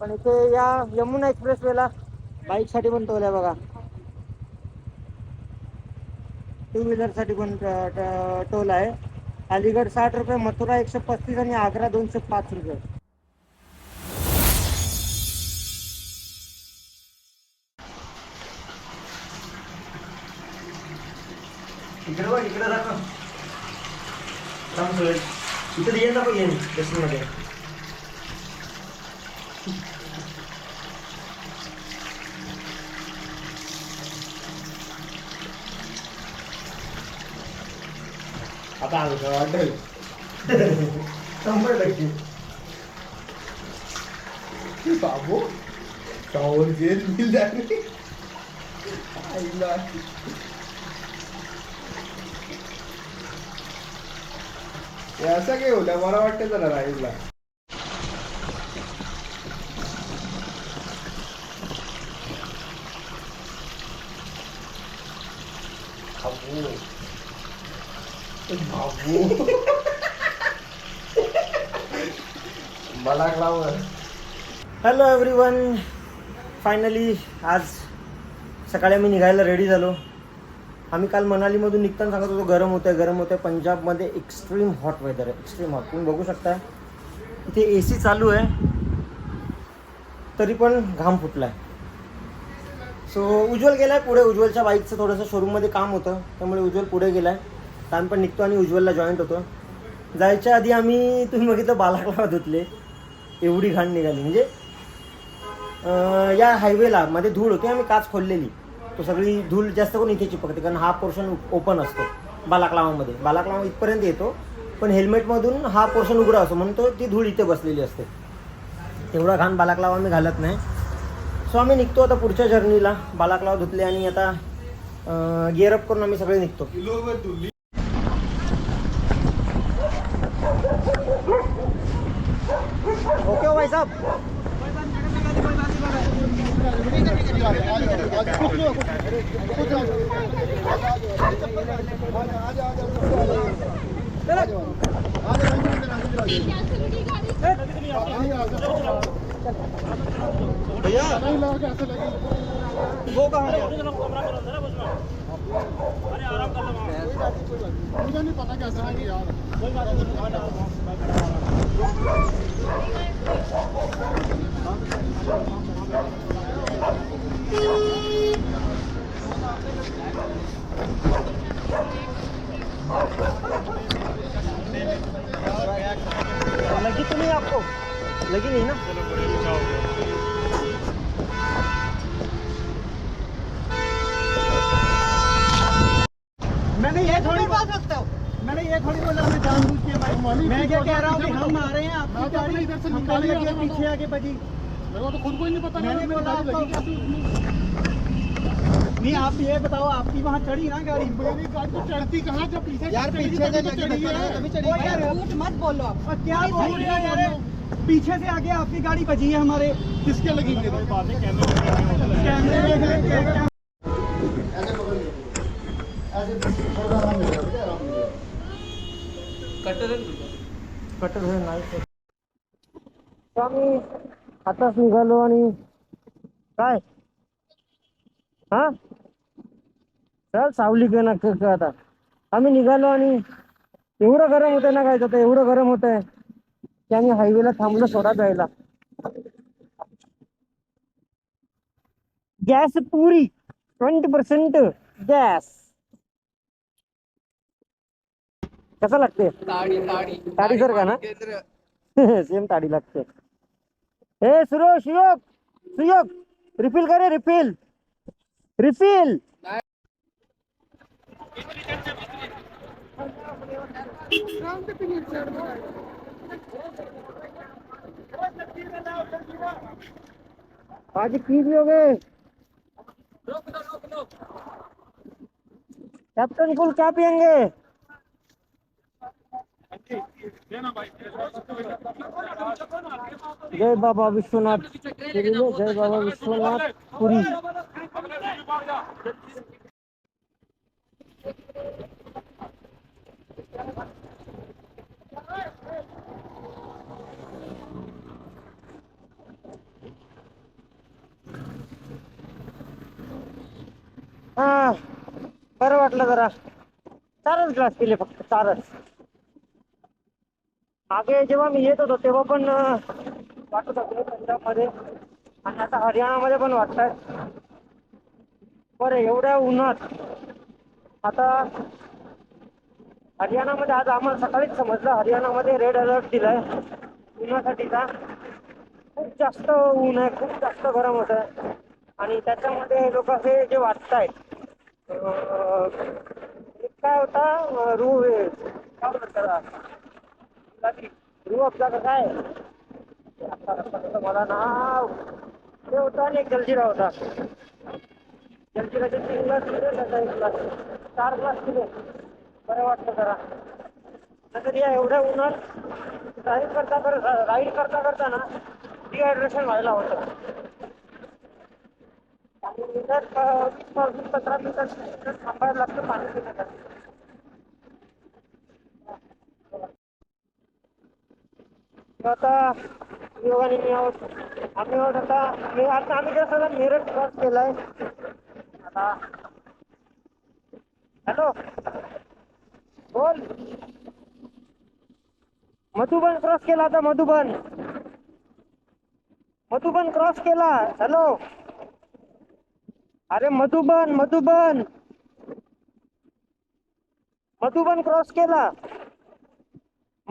पण इथे या यमुना एक्सप्रेस वेला बाईकसाठी पण टोल आहे बघा. टू व्हीलरसाठी पण टोल आहे. अलीगड साठ रुपये मथुरा एकशे पस्तीस आणि आग्रा दोनशे पाच रुपये. इकडे बघ इकडे दाखव. इकडे येईन मध्ये. आता आलं वाटेल शंभर टक्के. बाबू शावर जेल आईला हे असं काय होतं मला वाटतं जरा राहीलला बाबू मला हॅलो हॅलो एव्हरीवन फायनली आज सकाळी आम्ही निघायला रेडी झालो. आम्ही काल मनालीमधून निघताना सांगत होतो गरम होतं गरम होतं पंजाबमध्ये एक्स्ट्रीम हॉट वेदर आहे. एक्स्ट्रीम हॉट तुम्ही बघू शकता. इथे ए सी चालू आहे. तरी पण घाम फुटला आहे सो उज्ज्वल गेला आहे पुढे. उज्ज्वलच्या बाईकचं थोडंसं शोरूममध्ये काम होतं. त्यामुळे उज्ज्वल पुढे गेला आहे तर पण निघतो आणि उज्ज्वलला जॉईंट होतो जायच्या आधी आम्ही तुम्ही बघितलं बालाकला धुतले. एवढी घाण निघाली. म्हणजे या हायवेला मध्ये धूळ होती आम्ही काच खोललेली. तो सगळी धूळ जास्त करून इथे चिपकते कारण हा पोर्शन ओपन असतो बालाकलावामध्ये बालाकलावा इथपर्यंत येतो पण हेल्मेटमधून हा पोर्शन उघडा असतो म्हणून तो ती धूळ इथे बसलेली असते. एवढा घाण बालाकलावा आम्ही घालत नाही. सो आम्ही निघतो आता पुढच्या जर्नीला बालाकलावा धुतले आणि आता गिअरअप करून आम्ही सगळे निघतो. ओके हो भाई साहब। भैया वो कहाँ अरे आराम गया मुझे नहीं पता कैसा है यार। लगी तो नहीं आपको लगी नहीं है, आके बजी मेरे को तो खुद को ही नहीं पता मैंने मेरी बोला नहीं आप ये बताओ आपकी वहाँ चढ़ी ना गाड़ी? मेरी गाड़ी तो चढ़ती कहाँ जब पीछे यार पीछे से तो चढ़ी है है। तभी चढ़ी है। यार झूठ मत बोलो आप। और क्या बोल रहे हो यार पीछे से आके आपकी गाड़ी बजी है हमारे। किसके लगी मेरी कैमरे में है, क्या- क्या- ऐसे तर. तर आम्ही आताच निघालो आणि काय? हा? चल सावली ग ना आता. आम्ही निघालो आणि एवढं गरम होतंय ना काय आता एवढं गरम होतंय की आम्ही हायवेला थांबलो सोडा जायला. गॅस पुरी ट्वेंटी पर्सेंट गॅस. कसं लागते ताडी सर का ना? सेम ताडी लागते. ए सुरो सुयोग सुयोग रिफिल करे रिफिल रिफिल आज की पियोगे कैप्टन कुल क्या पियेंगे? जय बाबा विश्वनाथ। जय बाबा विश्वनाथ पुरी। हा बरं वाटलं जरा. चारच ग्लास पिले फक्त चारच. मागे जेव्हा मी येत होतो तेव्हा पण वाटत होते पंजाबमध्ये आणि आता हरियाणामध्ये पण वाटत बरं एवढ्या उन्हात आता हरियाणामध्ये आज आम्हाला सकाळीच समजलं हरियाणामध्ये रेड अलर्ट दिलाय. उन्हासाठीचा. खूप जास्त ऊन आहे खूप जास्त गरम होत आहे. आणि त्याच्यामध्ये लोक हे जे वाटत आहेत एक काय होता रू हे, काय म्हणतात कसा आहे? काय मला नाव. ते होता आणि एक जलजिरा होता. जलजिराचे तीन ग्लास दिले त्याचा एक ग्लास चार ग्लास दिले. बरं वाटतं जरा. नंतर या एवढ्या उन्हात राईड करता करता राईड करता करता ना डिहायड्रेशन व्हायला होतं. आणि उन्हात वीस पंधरा मिनिटात थांबायला लागतं पाणी पिण्यासाठी. आता योगाने मी आहोत. आम्ही आहोत आता मी आता आम्ही जसं सगळं मिरज क्रॉस केलाय. आता. हॅलो. बोल. मधुबन क्रॉस केला आता मधुबन. मधुबन क्रॉस केला. हॅलो. अरे मधुबन मधुबन. मधुबन क्रॉस केला.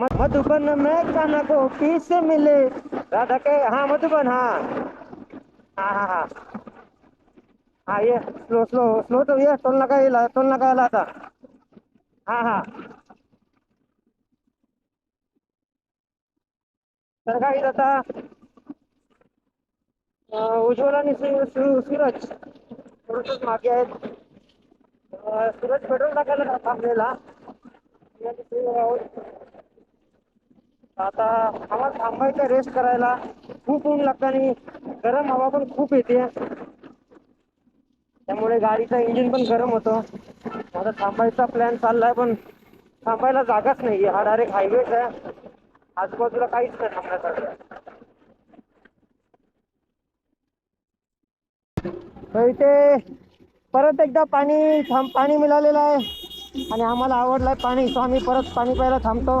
मधुबन में काना को पीस मिले। राधा के हाँ मधुबन हाँ। हाँ हाँ हाँ। हाँ ये स्लो स्लो स्लो तो ये टोल लगा ये टोल लगा था। हाँ हाँ। काय आता अं, उज्ज्वल सूरज। थोडंसंच मागे आहेत अं, सूरज पेट्रोल टाकायला थांबलेला आता आम्हाला थांबायचं रेस्ट करायला. खूप ऊन लागतं आणि गरम हवा पण खूप येते. त्यामुळे गाडीचं इंजिन पण गरम होतं. आता थांबायचा प्लॅन चाललाय पण थांबायला जागाच नाही हा डायरेक्ट हायवेच आहे. आजूबाजूला काहीच नाही थांबण्यासाठी इथे परत एकदा पाणी थांब पाणी मिळालेलं आहे. आणि आम्हाला आवडलंय पाणी. सो आम्ही परत पाणी प्यायला थांबतो.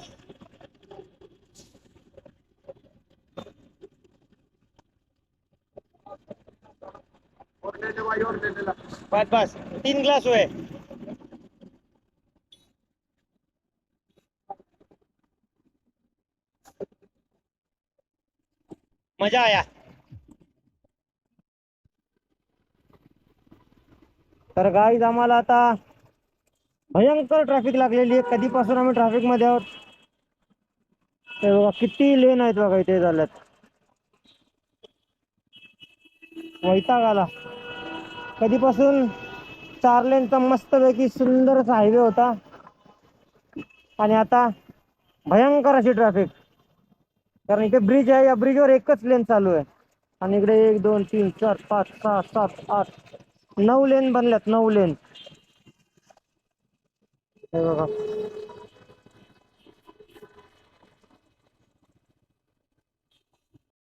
बस बस तीन ग्लास होय. मजा आया. तर गाईज आम्हाला आता भयंकर ट्रॅफिक लागलेली आहे. कधीपासून आम्ही ट्रॅफिकमध्ये आहोत? ते बघा किती लेन आहेत बघा इथे झाल्यात. वैताग आला. कधीपासून चार लेनचा मस्तपैकी सुंदरच हायवे होता. आणि आता भयंकर अशी ट्रॅफिक कारण इथे ब्रिज आहे या ब्रिजवर एकच लेन चालू आहे. आणि इकडे एक दोन तीन चार पाच सहा सात आठ नऊ लेन बनल्यात नऊ लेन हे बघा.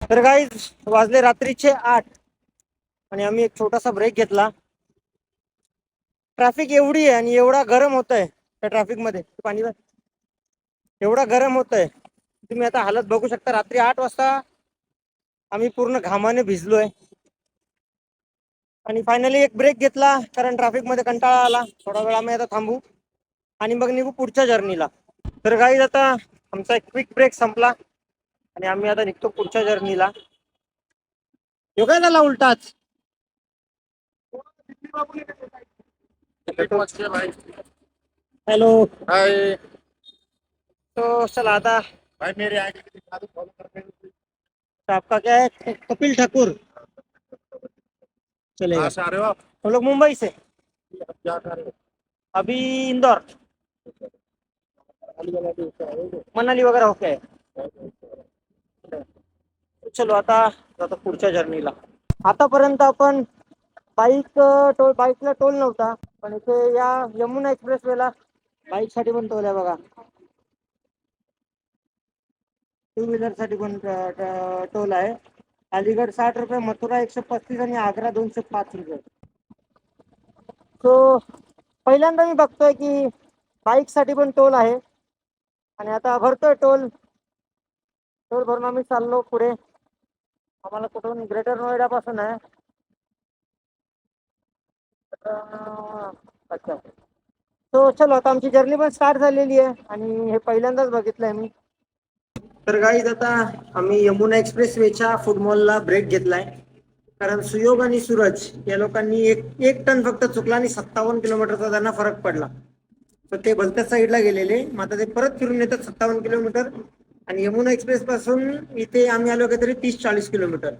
तर काही वाजले रात्रीचे आठ. आणि आम्ही एक छोटासा ब्रेक घेतला. ट्रॅफिक एवढी आहे आणि एवढा गरम होत आहे त्या ट्रॅफिकमध्ये पाणी एवढा गरम होत आहे तुम्ही आता हालत बघू शकता रात्री आठ वाजता आम्ही पूर्ण घामाने भिजलोय. आणि फायनली एक ब्रेक घेतला कारण ट्रॅफिकमध्ये कंटाळा आला. थोडा वेळ आम्ही आता थांबू. आणि मग निघू पुढच्या जर्नीला तर गाईज आता आमचा एक क्विक ब्रेक संपला. आणि आम्ही आता निघतो पुढच्या जर्नीला यो झाला उलटाच? हेलो हाय तो चला आता भाई मेरे आगे दिखा दो फॉलो करके तो आपका क्या है? कपिल ठाकुर। आ रहे हो आप? हम लोग मुंबई से। क्या कर रहे हो? अभी इंदौर। है मनाली वगैरह होके चलो आता आता पुढच्या जर्नीला आतापर्यंत आपण बाईक टोल बाईकला टोल नव्हता. पण इथे या यमुना एक्सप्रेस वेला बाईकसाठी पण टोल आहे बघा. टू व्हीलरसाठी पण टोल आहे. अलीगड साठ रुपये मथुरा एकशे पस्तीस आणि आग्रा दोनशे पाच रुपये. सो पहिल्यांदा मी बघतोय की बाईकसाठी पण टोल आहे. आणि आता भरतोय टोल. टोल भरून आम्ही चाललो पुढे. आम्हाला कुठून ग्रेटर नोएडा पासून आहे. अच्छा. तो चलो आता आमची जर्नी पण स्टार्ट झालेली आहे आणि हे पहिल्यांदाच बघितलंय मी. तर गाईज आता आम्ही यमुना एक्सप्रेस वेच्या फूड मॉलला ब्रेक घेतलाय. कारण सुयोग आणि सूरज या लोकांनी एक एक टन फक्त चुकला आणि सत्तावन्न किलोमीटरचा त्यांना फरक पडला. तर ते भलत्या साईडला गेलेले. मग आता ते परत फिरून येतात सत्तावन्न किलोमीटर. आणि यमुना एक्सप्रेस पासून इथे आम्ही आलो काहीतरी तीस चाळीस किलोमीटर.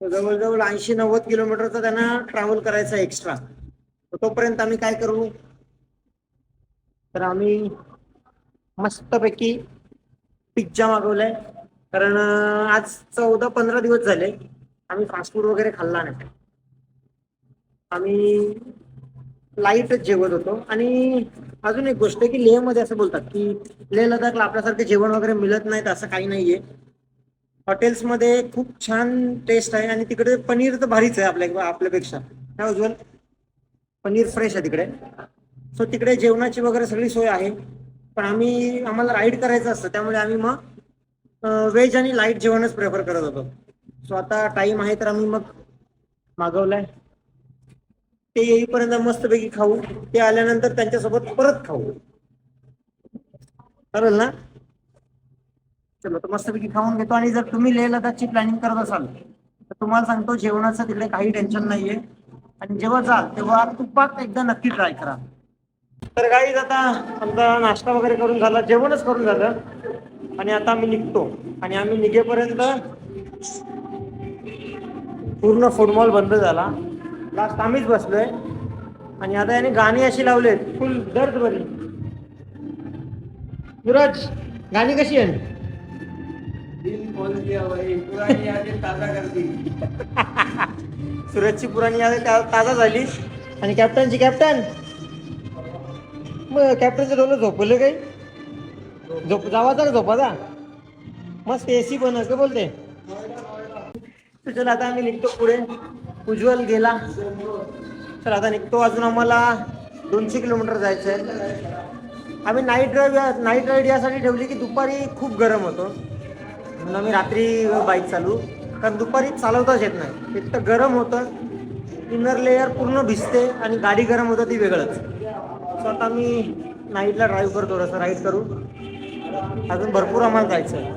जवळजवळ ऐंशी नव्वद किलोमीटरचा त्यांना ट्रॅव्हल करायचा एक्स्ट्रा तोपर्यंत आम्ही काय करू? तर आम्ही मस्तपैकी पिझ्झा मागवलाय. कारण आज चौदा पंधरा दिवस झाले. आम्ही फास्ट फूड वगैरे खाल्ला नाही. आम्ही लाईटच जेवत होतो. आणि अजून एक गोष्ट आहे की लेहमध्ये असं बोलतात की लेह लडाखला आपल्यासारखं जेवण वगैरे मिळत नाहीत असं काही नाहीये. हॉटेल्समध्ये खूप छान टेस्ट आहे. आणि तिकडे पनीर तर भारीच आहे आपल्या आपल्यापेक्षा. काय उज्ज्वल? पनीर फ्रेश आहे तिकडे. सो तिकडे जेवणाची वगैरे सगळी सोय आहे. पण आम्ही आम्हाला राईड करायचं असतं त्यामुळे आम्ही मग व्हेज आणि लाइट जेवणच प्रेफर करत होतो. सो आता टाइम आहे तर आम्ही मग मागवलाय. ते येईपर्यंत मस्तपैकी खाऊ. ते आल्यानंतर त्यांच्यासोबत परत खाऊ. चालेल ना? चलो तर मस्तपैकी खाऊन घेतो. आणि जर तुम्ही लेह लडाखची प्लॅनिंग करत असाल तर तुम्हाला सांगतो जेवणाचं तिकडे काही टेन्शन नाहीये. आणि जेव्हा जाल तेव्हा तुपात एकदा नक्की ट्राय करा. तर काही आता आमचा नाश्ता वगैरे करून झाला जेवणच करून झालं. आणि आता आम्ही निघतो. आणि आम्ही निघेपर्यंत पूर्ण फुटबॉल बंद झाला. लास्ट आम्हीच बसलोय. आणि आता याने गाणी अशी लावलेत फुल दर्द बरी सूरज गाणी कशी आहे सुरजची पुराणी यादी ताजा झाली. आणि कॅप्टनची कॅप्टन मग कॅप्टनचं डोलं झोपलं काही? झोप जावाचा झोपा झोपाचा मस्त एसी पण का बोलते. तर चला आता आम्ही निघतो पुढे. उज्ज्वल गेला. चला आता निघतो अजून आम्हाला दोनशे किलोमीटर जायचं आहे आम्ही नाईट ड्राईव्ह नाईट राईड यासाठी ठेवली की दुपारी खूप गरम होतो. म्हणून आम्ही रात्री बाईक चालू. कारण दुपारी चालवताच येत नाही. इतकं गरम होतं. इनर लेअर पूर्ण भिजते आणि गाडी गरम होतं ती वेगळंच. सो आता मी नाईटला ड्राईव्ह करतो थोडंसं राईड करू. अजून भरपूर आम्हाला जायचं आहे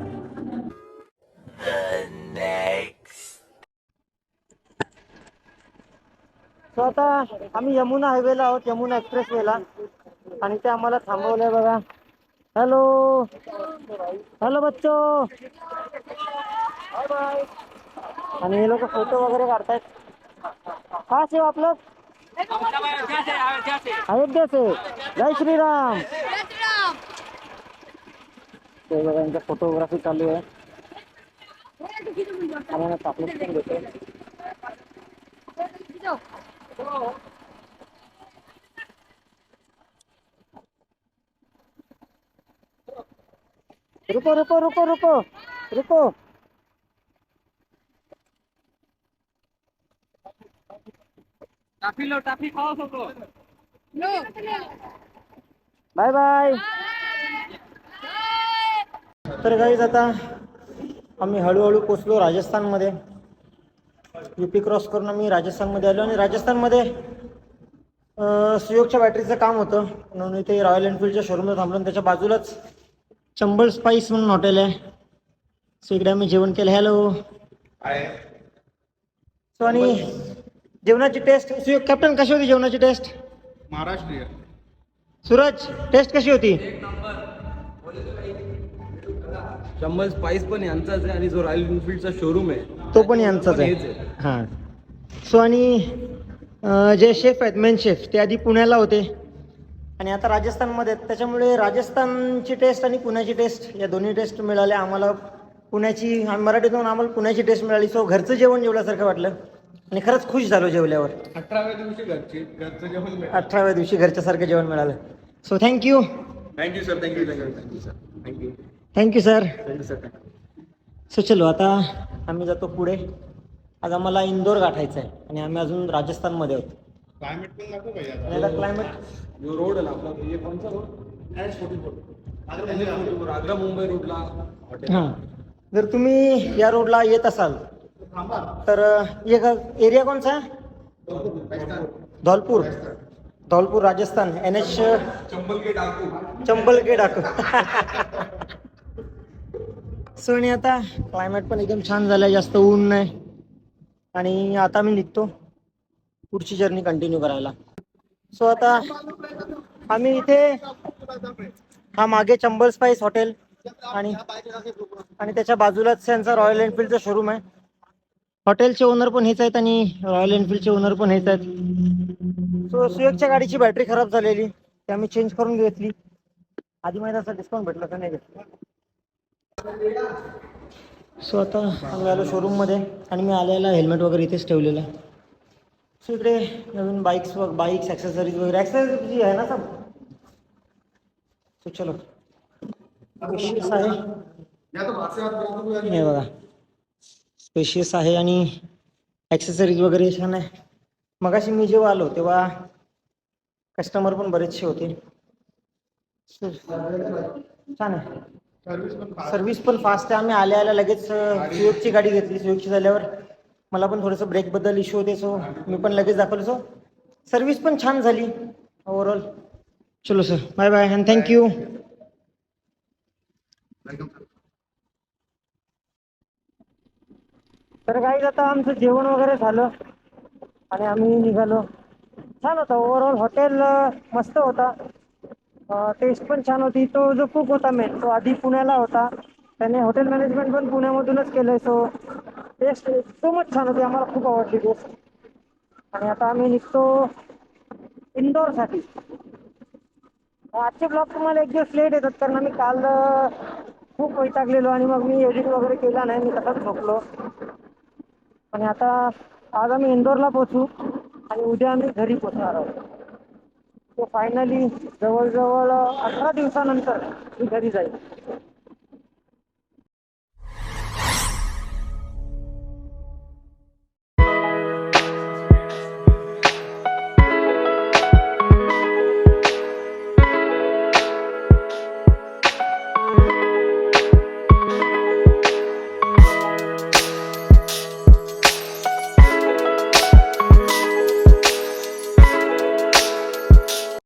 सो आता आम्ही यमुना हायवेला आहोत यमुना एक्सप्रेस वेला आणि ते आम्हाला थांबवलंय बघा. हॅलो. हॅलो बच्चो. आणि हे लोक फोटो वगैरे काढतायत. का सेवा आपलं? अयोध्या से जय श्रीराम. ते बघा यांच्या फोटोग्राफी चालू आहे. आम्हाला रुको रुको रुको रुको रुको. टाफी लो टाफी खाओ सबको. Bye bye. तर गाईज आता आम्ही हळूहळू पोचलो राजस्थानमध्ये. युपी क्रॉस करून आम्ही राजस्थानमध्ये आलो आणि राजस्थानमध्ये अं, सुयोगच्या बॅटरीचं काम होतं. म्हणून इथे रॉयल एनफिल्डच्या शोरूमला थांबलो आणि त्याच्या बाजूलाच चंबल स्पाईस म्हणून हॉटेल आहे. सो इकडे आम्ही जेवण केलं. हॅलो सो आणि जेवणाची टेस्ट कॅप्टन कशी होती जेवणाची टेस्ट महाराष्ट्रीय. सूरज टेस्ट कशी होती? चंबल स्पाइस पण यांचाच आहे आणि जो रॉयल एनफिल्डचा शोरूम आहे. तो पण यांचाच आहे. हां. सो आणि जे शेफ आहेत मेन शेफ ते आधी पुण्याला होते. आणि आता राजस्थानमध्ये त्याच्यामुळे राजस्थानची टेस्ट आणि पुण्याची टेस्ट या दोन्ही टेस्ट मिळाल्या. आम्हाला पुण्याची आम्ही मराठीतून आम्हाला पुण्याची टेस्ट मिळाली. सो घरचं जेवण जेवल्यासारखं वाटलं. आणि खरंच खुश झालो जेवल्यावर. अठराव्या दिवशी घरची घरचं जेवण अठराव्या दिवशी घरच्यासारखं जेवण मिळालं. So thank you thank you sir thank you thank you thank you sir thank you thank you sir thank you sir so चलो आता आम्ही जातो पुढे. आज आम्हाला इंदोर गाठायचं आहे आणि आम्ही अजून राजस्थानमध्ये आहोत. क्लायमेट पण नको पाहिजे क्लायमेट जो रोड आहे ना आपला हे कोणचा रोड आग्रा मुंबई रोडला हॉटेल हां. जर तुम्ही या रोडला येत असाल तर एक एरिया कोणचा? आहे धौलपूर. धौलपूर राजस्थान. एन एच चंबल के डाकू. चंबल के डाकू. सो आणि आता क्लायमेट पण एकदम छान झालंय जास्त ऊन नाही. आणि आता मी निघतो. पुढची जर्नी कंटिन्यू करायला. सो आता आम्ही इथे हा मागे चंबल स्पाइस हॉटेल आणि आणि त्याच्या बाजूलाच त्यांचा रॉयल एनफिल्डचा शोरूम आहे. हॉटेलचे ओनर पण हेच आहेत आणि रॉयल एनफिल्डचे ओनर पण हेच आहेत. सो सुयोगच्या गाडीची बॅटरी खराब झालेली. ती आम्ही चेंज करून घेतली. आधी महिन्याचा असं डिस्काउंट भेटलं का नाही भेटलं. सो आता आम्ही आलो शोरूममध्ये आणि मी आलेला हेल्मेट वगैरे इथेच ठेवलेलं. आहे सो इकडे नवीन बाईक्स व बाईक्स ॲक्सेसरीज वगैरे. ॲक्सेसरीज आहे ना सब? सो चलो. स्पेशियस आहे. हे बघा. स्पेशियस आहे आणि ॲक्सेसरीज वगैरे छान आहे. मगाशी मी जेव्हा आलो तेव्हा कस्टमर पण बरेचसे होते. छान आहे. पण सर्व्हिस पण फास्ट आहे. आम्ही आल्या आल्या लगेच सुयोगची गाडी घेतली. सुयोगची झाल्यावर मला पण थोडंसं ब्रेकबद्दल इश्यू होते सो मी पण लगेच दाखवलं. सो सर्व्हिस पण छान झाली ओव्हरऑल चलो sir bye bye and thank you तर काही आता आमचं जेवण वगैरे झालं आणि आम्ही निघालो. छान होता ओव्हरऑल हॉटेल मस्त होता. टेस्ट पण छान होती. तो जो कुक होता मेन तो आधी पुण्याला होता. त्याने हॉटेल मॅनेजमेंट पण पुण्यामधूनच केलंय सो टेस्ट एकदमच छान होती आम्हाला खूप आवडली टेस्ट आणि आता आम्ही निघतो इंदोरसाठी आजचे ब्लॉग तुम्हाला एक दिवस लेट येतात कारण आम्ही काल खूप वैतागलेलो आणि मग मी एडिट वगैरे केला नाही मी तसाच झोपलो. आणि आता आज आम्ही इंदोरला पोचू आणि उद्या आम्ही घरी पोचणार आहोत. तो फायनली जवळजवळ अठरा दिवसानंतर मी घरी जाईल.